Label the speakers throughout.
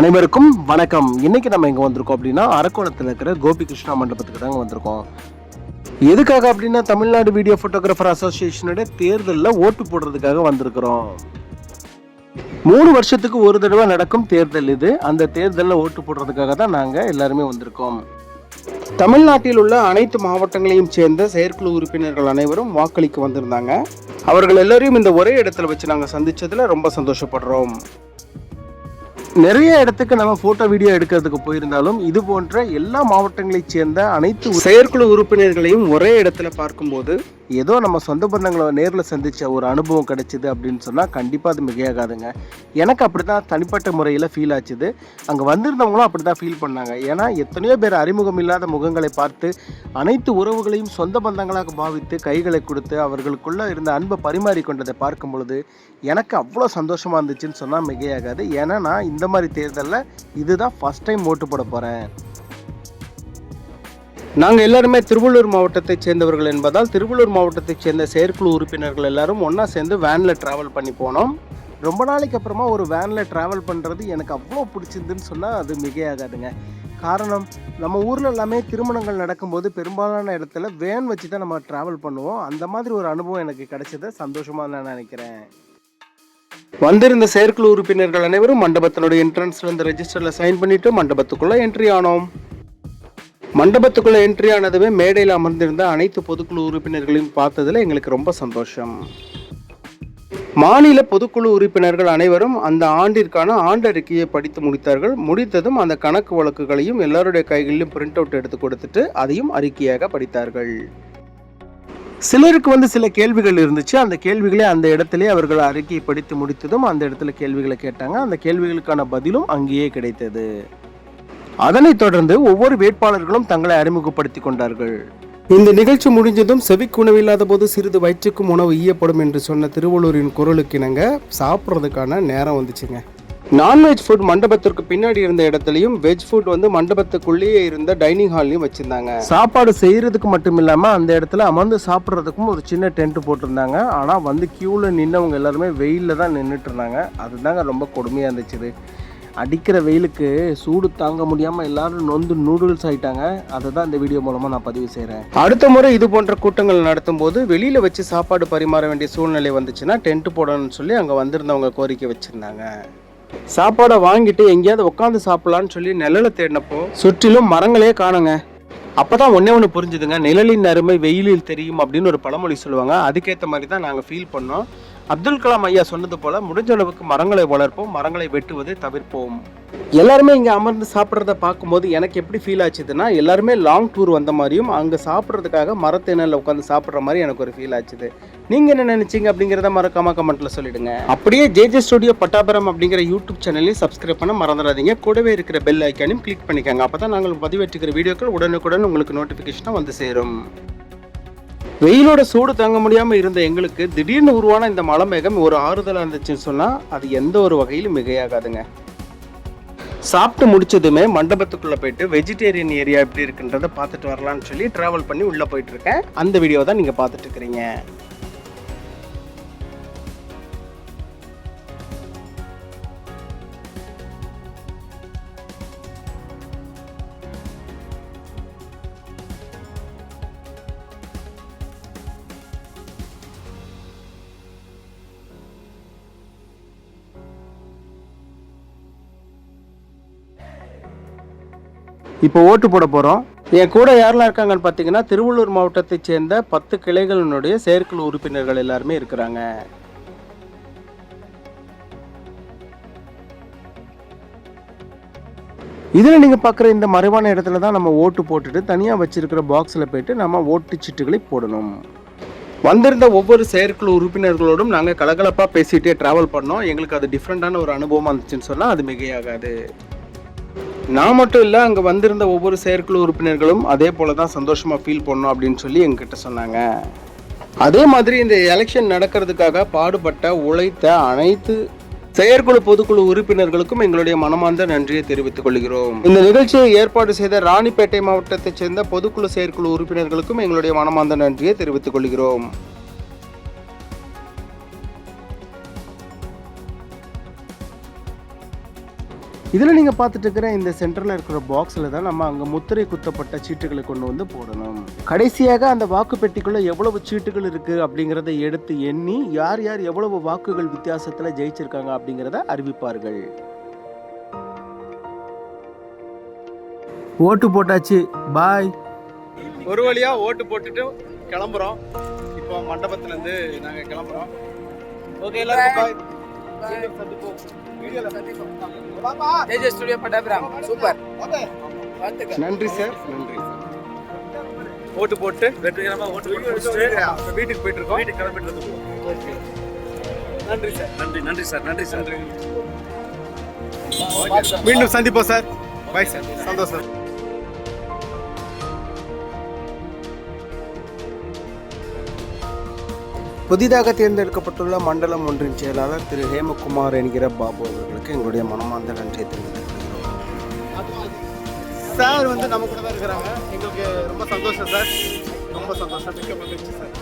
Speaker 1: அனைவருக்கும் வணக்கம். இன்னைக்கு நம்ம இங்கே வந்திருக்கோம் அப்படின்னா அரக்கோணத்தில் இருக்கிற கோபி கிருஷ்ணா மண்டபத்துக்கு தாங்க வந்திருக்கோம். எதுக்காக அப்படின்னா தமிழ்நாடு வீடியோ ஃபோட்டோகிராஃபர் அசோசியேஷனுடைய தேர்தலில் ஓட்டு போடுறதுக்காக வந்திருக்கிறோம். மூணு வருஷத்துக்கு ஒரு தடவை நடக்கும் தேர்தல் இது. அந்த தேர்தலில் ஓட்டு போடுறதுக்காக தான் நாங்கள் எல்லாருமே வந்திருக்கோம். தமிழ்நாட்டில் உள்ள அனைத்து மாவட்டங்களையும் சேர்ந்த செயற்குழு உறுப்பினர்கள் அனைவரும் வாக்களிக்க வந்திருந்தாங்க. அவர்கள் எல்லாரையும் இந்த ஒரே இடத்துல வச்சு நாங்கள் சந்திச்சதுல ரொம்ப சந்தோஷப்படுறோம். நிறைய இடத்துக்கு நம்ம போட்டோ வீடியோ எடுக்கிறதுக்கு போயிருந்தாலும் இது போன்ற எல்லா மாவட்டங்களைச் சேர்ந்த அனைத்து செயற்குழு உறுப்பினர்களையும் ஒரே இடத்துல பார்க்கும்போது ஏதோ நம்ம சொந்த பந்தங்களை நேரில் சந்தித்த ஒரு அனுபவம் கிடைச்சிது அப்படின்னு சொன்னால் கண்டிப்பாக அது மிகையாகாதுங்க. எனக்கு அப்படி தான் தனிப்பட்ட முறையில் ஃபீல் ஆச்சுது. அங்கே வந்திருந்தவங்களும் அப்படி தான் ஃபீல் பண்ணாங்க. ஏன்னா எத்தனையோ பேர் அறிமுகம் இல்லாத முகங்களை பார்த்து அனைத்து உறவுகளையும் சொந்த பந்தங்களாக பாவித்து கைகளை கொடுத்து அவர்களுக்குள்ளே இருந்த அன்பை பரிமாறி கொண்டதை பார்க்கும் பொழுது எனக்கு அவ்வளோ சந்தோஷமாக இருந்துச்சுன்னு சொன்னால் மிகையாகாது. ஏன்னா நான் இந்த மாதிரி தேர்தலில் இதுதான் ஃபஸ்ட் டைம் ஓட்டு போட போகிறேன் நாங்கள் எல்லாருமே திருவள்ளூர் மாவட்டத்தைச் சேர்ந்தவர்கள் என்பதால் திருவள்ளூர் மாவட்டத்தைச் சேர்ந்த செயற்குழு உறுப்பினர்கள் எல்லாரும் ஒன்றா சேர்ந்து வேனில் ட்ராவல் பண்ணி போனோம். ரொம்ப நாளைக்கு அப்புறமா ஒரு வேனில் ட்ராவல் பண்ணுறது எனக்கு அவ்வளோ பிடிச்சிருந்துன்னு சொன்னால் அது மிகையாகாதுங்க. காரணம் நம்ம ஊரில் எல்லாமே திருமணங்கள் நடக்கும்போது பெரும்பாலான இடத்துல வேன் வச்சு தான் நம்ம ட்ராவல் பண்ணுவோம். அந்த மாதிரி ஒரு அனுபவம் எனக்கு கிடைச்சது சந்தோஷமாக நான் நினைக்கிறேன். வந்திருந்த செயற்குழு உறுப்பினர்கள் அனைவரும் மண்டபத்தினுடைய என்ட்ரன்ஸ்ல இருந்த ரெஜிஸ்டரில் சைன் பண்ணிட்டு மண்டபத்துக்குள்ளே என்ட்ரி ஆனோம். மண்டபத்துக்குள்ள என்ட்ரி ஆனதுமே மேடையில் அமர்ந்திருந்த அனைத்து பொதுக்குழு உறுப்பினர்களையும் பார்த்ததில் எங்களுக்கு ரொம்ப சந்தோஷம். மாநில பொதுக்குழு உறுப்பினர்கள் அனைவரும் அந்த ஆண்டிற்கான ஆண்டறிக்கையை படித்து முடித்தார்கள். முடித்ததும் அந்த கணக்கு வழக்குகளையும் எல்லாருடைய கைகளிலும் பிரிண்ட் அவுட் எடுத்து கொடுத்துட்டு அதையும் அறிக்கையாக படித்தார்கள். சிலருக்கு வந்து சில கேள்விகள் இருந்துச்சு. அந்த கேள்விகளை அந்த இடத்திலே அவர்கள் அறிக்கையை படித்து முடித்ததும் அந்த இடத்துல கேள்விகளை கேட்டாங்க. அந்த கேள்விகளுக்கான பதிலும் அங்கேயே கிடைத்தது. அதனைத் தொடர்ந்து ஒவ்வொரு வேட்பாளர்களும் தங்களை அறிமுகப்படுத்திக் கொண்டார்கள். இந்த நிகழ்ச்சி முடிஞ்சதும் செவிக்கு உணவு இல்லாத போது சிறிது வயிற்றுக்கும் உணவு ஈயப்படும் என்று சொன்ன திருவள்ளூரின் குரலுக்கு இணங்க சாப்பிட்றதுக்கான நேரம் வந்துச்சுங்க. நான்வெஜ் ஃபுட் மண்டபத்திற்கு பின்னாடி இருந்த இடத்துலையும் வெஜ் ஃபுட் வந்து மண்டபத்துக்குள்ளேயே இருந்த டைனிங் ஹால்லையும் வச்சிருந்தாங்க. சாப்பாடு செய்யறதுக்கு மட்டும் இல்லாம அந்த இடத்துல அமர்ந்து சாப்பிட்றதுக்கும் ஒரு சின்ன டென்ட் போட்டிருந்தாங்க. ஆனா வந்து கியூல நின்னவங்க எல்லாருமே வெயில்ல தான் நின்றுட்டு இருந்தாங்க. அதுதாங்க ரொம்ப கொடுமையா இருந்துச்சு அடிக்கிற வெயிலுக்கு சூடு தாங்க முடியாமல் எல்லாரும் நொந்து நூடுல்ஸ் ஆயிட்டாங்க. அதை தான் இந்த வீடியோ மூலமாக நான் பதிவு செய்கிறேன் அடுத்த முறை இது போன்ற கூட்டங்கள் நடத்தும் போது வெளியில் வச்சு சாப்பாடு பரிமாற வேண்டிய சூழ்நிலை வந்துச்சுன்னா டென்ட் போடணும்னு சொல்லி அங்கே வந்திருந்தவங்க கோரிக்கை வச்சுருந்தாங்க. சாப்பாடை வாங்கிட்டு எங்கேயாவது உட்காந்து சாப்பிடலான்னு சொல்லி நிழலை தேடினப்போ சுற்றிலும் மரங்களே காணுங்க. அப்பதான் ஒன்றே ஒன்று புரிஞ்சுதுங்க. நிழலின் அருமை வெயிலில் தெரியும் அப்படின்னு ஒரு பழமொழி சொல்லுவாங்க. அதுக்கேற்ற மாதிரி தான் நாங்கள் ஃபீல் பண்ணோம். அப்துல் கலாம் ஐயா சொன்னது போல முடிஞ்ச அளவுக்கு மரங்களை வளர்ப்போம் மரங்களை வெட்டுவதை தவிர்ப்போம். எல்லாருமே இங்கே அமர்ந்து சாப்பிட்றத பார்க்கும்போது எனக்கு எப்படி ஃபீல் ஆச்சுதுன்னா எல்லாருமே லாங் டூர் வந்த மாதிரியும் அங்கே சாப்பிட்றதுக்காக மரத்தினரில் உட்காந்து சாப்பிட்ற மாதிரி எனக்கு ஒரு ஃபீல் ஆச்சுது. நீங்கள் என்ன நினைச்சீங்க அப்படிங்கிறத மறக்காம கமெண்ட்ல சொல்லிடுங்க. அப்படியே ஜேஜே ஸ்டுடியோ பட்டாபரம் அப்படிங்கிற யூடியூப் சேனலையும் சப்ஸ்கிரைப் பண்ண மறந்துடாதீங்க. கூடவே இருக்கிற பெல் ஐக்கானையும் கிளிக் பண்ணிக்கோங்க. அப்போ தான் நாங்கள் பதிவேற்றுக்கிற வீடியோக்கள் உடனுக்குடன் உங்களுக்கு நோட்டிஃபிகேஷனாக வந்து சேரும். வெயிலோட சூடு தாங்க முடியாமல் இருந்த எங்களுக்கு திடீர்னு உருவான இந்த மலை மேகம் ஒரு ஆறுதலாக இருந்துச்சுன்னு சொன்னால் அது எந்த ஒரு வகையிலும் மிகையாகாதுங்க. சாப்பிட்டு முடிச்சதுமே மண்டபத்துக்குள்ளே போயிட்டு வெஜிடேரியன் ஏரியா எப்படி இருக்குன்றதை பார்த்துட்டு வரலான்னு சொல்லி ட்ராவல் பண்ணி உள்ளே போயிட்டுருக்கேன் அந்த வீடியோ தான் நீங்கள் பார்த்துட்டு இருக்கிறீங்க. இப்போ ஓட்டு போட போகிறோம் என் கூட யாரெல்லாம் இருக்காங்கன்னு பார்த்தீங்கன்னா திருவள்ளூர் மாவட்டத்தைச் சேர்ந்த பத்து கிளைகளினுடைய செயற்குழு உறுப்பினர்கள் எல்லாருமே இருக்கிறாங்க. இதில் நீங்கள் பார்க்குற இந்த மறைவான இடத்துல தான் நம்ம ஓட்டு போட்டுட்டு தனியாக வச்சிருக்கிற பாக்ஸில் போயிட்டு நம்ம ஓட்டு சீட்டுகளை போடணும். வந்திருந்த ஒவ்வொரு செயற்குழு உறுப்பினர்களோடும் நாங்கள் கலகலப்பாக பேசிகிட்டே ட்ராவல் பண்ணோம். எங்களுக்கு அது டிஃப்ரெண்ட்டான ஒரு அனுபவமாக இருந்துச்சுன்னு சொன்னால் அது மிகையாகாது. நான் மட்டும் இல்லை அங்கே வந்திருந்த ஒவ்வொரு செயற்குழு உறுப்பினர்களும் அதே போல தான் சந்தோஷமாக ஃபீல் பண்ணோம் அப்படின்னு சொல்லி எங்ககிட்ட சொன்னாங்க. அதே மாதிரி இந்த எலெக்ஷன் நடக்கிறதுக்காக பாடுபட்ட உழைத்த அனைத்து செயற்குழு பொதுக்குழு உறுப்பினர்களுக்கும் எங்களுடைய மனமார்ந்த நன்றியை தெரிவித்துக் கொள்கிறோம். இந்த நிகழ்ச்சியை ஏற்பாடு செய்த ராணிப்பேட்டை மாவட்டத்தைச் சேர்ந்த பொதுக்குழு செயற்குழு உறுப்பினர்களுக்கும் எங்களுடைய மனமார்ந்த நன்றியை தெரிவித்துக் கொள்கிறோம். இதில் நீங்கள் பார்த்துட்டு இருக்கிற இந்த சென்டரில் இருக்கிற பாக்ஸில் தான் நம்ம அங்கே முத்திரை குத்தப்பட்ட சீட்டுகளை கொண்டு வந்து போடணும். கடைசியாக அந்த வாக்கு பெட்டிக்குள்ளே எவ்வளவு சீட்டுகள் இருக்குது அப்படிங்கிறத எடுத்து எண்ணி யார் யார் எவ்வளவு வாக்குகள் வித்தியாசத்தில் ஜெயிச்சிருக்காங்க அப்படிங்கிறத அறிவிப்பார்கள். ஓட்டு போட்டாச்சு. பாய். ஒரு வழியா ஓட்டு போட்டுட்டு கிளம்புறோம். இப்போ மண்டபத்துல இருந்து நாங்க கிளம்புறோம். ஓகே எல்லாருக்கும் bye
Speaker 2: Tejas studio Pattabiram. Super.
Speaker 1: நன்றி சார் நன்றி. ஓட்டு போட்டு
Speaker 3: வெற்றிகரமா ஓட்டு போட்டு
Speaker 1: வீட்டுக்கு போயிட்டு இருக்கோம்
Speaker 3: வீட்டுக்கு கிளம்பிட்டு இருக்கோம்.
Speaker 1: நன்றி சார்.
Speaker 3: நன்றி நன்றி சார் நன்றி சார்.
Speaker 1: மீண்டும் சந்திப்போம் சார். Bye sir. சந்தோஷம். புதிதாக தேர்ந்தெடுக்கப்பட்டுள்ள மண்டலம் ஒன்றின் செயலாளர் திரு ஹேமகுமார் என்கிற பாபு அவர்களுக்கு எங்களுடைய மனமார்ந்த நன்றியை தெரிவித்துக் சார் வந்து நம்ம கூட தான் இருக்கிறாங்க. எங்களுக்கு ரொம்ப சந்தோஷம் சார். ரொம்ப சந்தோஷம். மிக்க மகிழ்ச்சி சார்.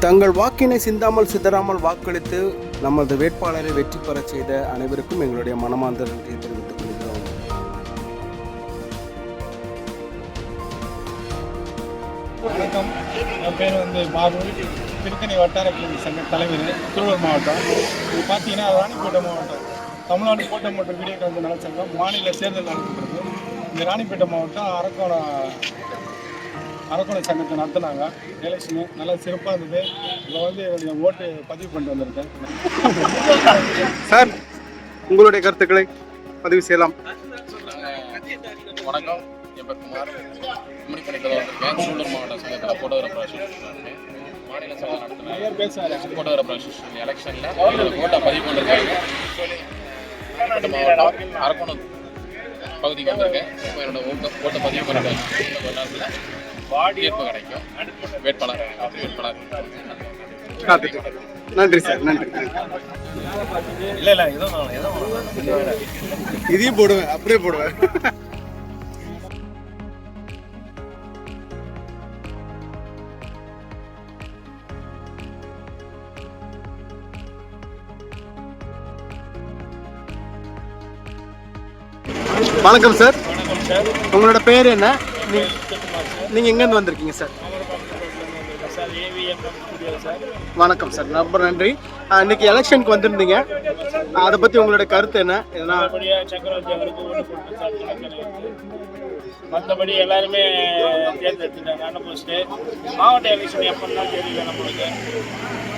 Speaker 1: தங்கள் வாக்கினை சிந்தாமல் சிதறாமல் வாக்களித்து நமது வேட்பாளரை வெற்றி பெறச் செய்த அனைவருக்கும் எங்களுடைய மனமார்ந்த நன்றியை தெரிவித்துக்
Speaker 4: வணக்கம். என் பேர் வந்து பாபு திருத்தணி வட்டார கல்வி சங்க தலைவர் திருவள்ளூர் மாவட்டம். இது பார்த்தீங்கன்னா ராணிப்பேட்டை மாவட்டம். தமிழ்நாடு கோட்டம் மற்றும் வீடியோ கலந்து நலச்சங்கம் மாநில தேர்தல் நடத்தப்படுது இந்த ராணிப்பேட்டை மாவட்டம் அரக்கோணம் அரக்கோணம் சங்கத்தை நடத்தினாங்க. எலெக்ஷனு நல்லா சிறப்பாக இருந்தது. இப்போ வந்து என்னுடைய ஓட்டு பதிவு பண்ணிட்டு வந்திருக்கேன்.
Speaker 1: சார் உங்களுடைய கருத்துக்களை பதிவு செய்யலாம்.
Speaker 5: வணக்கம். என் பேர் குமார். பணிக்கதை வந்திருக்கேன் சூலூர் மாவட்ட சங்கத்தில் ஃபோட்டோகிராஃபர் அசோசியேஷன் மாநில சங்கம் நடத்தின ஃபோட்டோகிராஃபர் அசோசியேஷன் எலெக்ஷனில் ஓட்டை பதிவு பண்ணிருக்காங்க. மாவட்ட மாவட்டம் அரக்கோணம் பகுதிக்கு வந்திருக்கேன் இப்போ என்னோட ஓட்ட ஓட்டை பதிவு பண்ணிருக்காங்க. கொஞ்ச நேரத்தில் தீர்ப்பு கிடைக்கும். வேட்பாளர் வேட்பாளர்.
Speaker 1: நன்றி சார் நன்றி.
Speaker 3: இல்ல இல்ல ஏதோ ஏதோ
Speaker 1: இதையும் போடுவேன் அப்படியே போடுவேன். வணக்கம் சார். உங்களோட பேர் என்ன? நீ- நீங்க எங்கேருந்து வந்திருக்கீங்க சார்? வணக்கம் சார். ரொம்ப நன்றி. இன்னைக்கு எலெக்ஷனுக்கு வந்திருந்தீங்க. அதை பத்தி உங்களோட கருத்து என்ன? எதனா
Speaker 4: மற்றபடி எல்லாருமே தேர்ந்தெடுத்துட்டாங்க. மாவட்ட எலெக்ஷன் எப்போன்னா தெரியல நம்மளுக்கு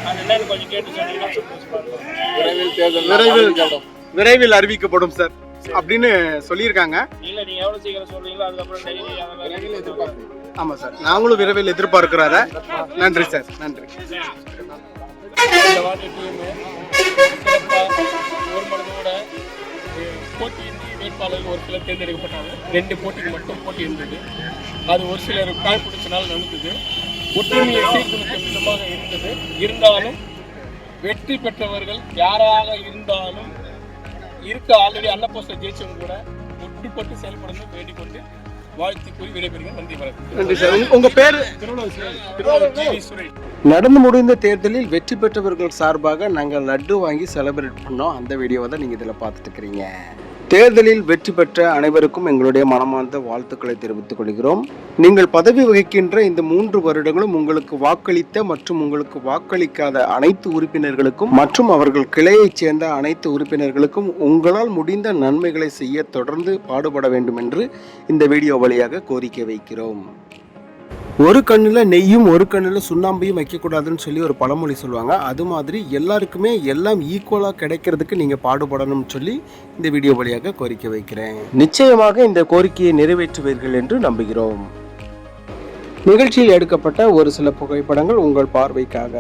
Speaker 4: அது என்னன்னு கொஞ்சம் கேட்டு சொன்னீங்கன்னா இருக்கும்.
Speaker 1: விரைவில் விரைவில் அறிவிக்கப்படும் சார். அப்படின்னு சொல்லியிருக்காங்க.
Speaker 4: இல்லை நீங்கள் எவ்வளோ சீக்கிரம் சொல்றீங்களோ அதுக்கப்புறம் டெய்லி அதெல்லாம் எதிர்பார்ப்போம்
Speaker 1: ஆமாம் சார். நாங்களும் விரைவில் எதிர்பார்க்கிறோம் அதை நன்றி சார். நன்றி.
Speaker 4: இந்த வாட்டி டீமு ஒரு மனதோட போட்டியின்றி வேட்பாளர்கள் ஒரு சிலர் தேர்ந்தெடுக்கப்பட்டாங்க. ரெண்டு போட்டிக்கு மட்டும் போட்டி இருந்தது. அது ஒரு சிலர் காழ்ப்பிடிச்சனால நடந்தது. ஒற்றுமையை சீர்குலைக்கும் விதமாக இருந்தது. இருந்தாலும் வெற்றி பெற்றவர்கள் யாராக இருந்தாலும் இருக்க ஆல்ரெடி அன்னப்போஸ்டர் ஜெயிச்சவங்க கூட ஒட்டுப்பட்டு செயல்படணும் வேண்டிக் கொண்டு வாழ்த்து கூறி விடைபெறுகிறேன். நன்றி வணக்கம்.
Speaker 1: நன்றி சார். உங்க- பேர்? நடந்து முடிந்த தேர்தலில் வெற்றி பெற்றவர்கள் சார்பாக நாங்கள் லட்டு வாங்கி செலிப்ரேட் பண்ணோம். அந்த வீடியோவை தான் நீங்கள் இதில் பார்த்துட்டு இருக்கிறீங்க. தேர்தலில் வெற்றி பெற்ற அனைவருக்கும் எங்களுடைய மனமார்ந்த வாழ்த்துக்களை தெரிவித்துக் கொள்கிறோம். நீங்கள் பதவி வகிக்கின்ற இந்த மூன்று வருடங்களும் உங்களுக்கு வாக்களித்த மற்றும் உங்களுக்கு வாக்களிக்காத அனைத்து உறுப்பினர்களுக்கும் மற்றும் அவர்கள் கிளையைச் சேர்ந்த அனைத்து உறுப்பினர்களுக்கும் உங்களால் முடிந்த நன்மைகளை செய்ய தொடர்ந்து பாடுபட வேண்டும் என்று இந்த வீடியோ வழியாக கோரிக்கை வைக்கிறோம். ஒரு கண்ணில் நெய்யும் ஒரு கண்ணில் சுண்ணாம்பையும் வைக்கக்கூடாதுன்னு சொல்லி ஒரு பழமொழி சொல்லுவாங்க. அது மாதிரி எல்லாருக்குமே எல்லாம் ஈக்குவலாக கிடைக்கிறதுக்கு நீங்கள் பாடுபடணும்னு சொல்லி இந்த வீடியோ வழியாக கோரிக்கை வைக்கிறேன். நிச்சயமாக இந்த கோரிக்கையை நிறைவேற்றுவீர்கள் என்று நம்புகிறோம். நிகழ்ச்சியில் எடுக்கப்பட்ட ஒரு சில புகைப்படங்கள் உங்கள் பார்வைக்காக.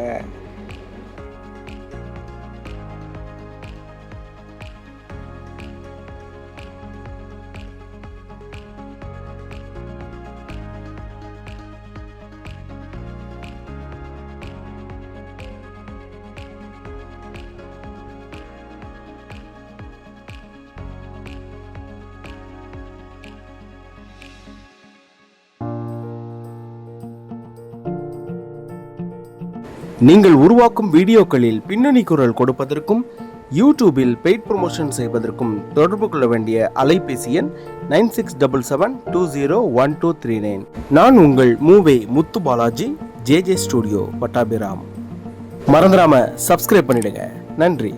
Speaker 1: நீங்கள் உருவாக்கும் வீடியோக்களில் பின்னணி குரல் கொடுப்பதற்கும் யூடியூபில் பெய்ட் ப்ரொமோஷன் செய்வதற்கும் தொடர்பு கொள்ள வேண்டிய அலைபேசி எண் nine six double seven two zero one two three nine. நான் உங்கள் மூவே முத்து பாலாஜி ஜேஜே ஸ்டுடியோ பட்டாபிராம். மறந்துடாம சப்ஸ்கிரைப் பண்ணிடுங்க. நன்றி.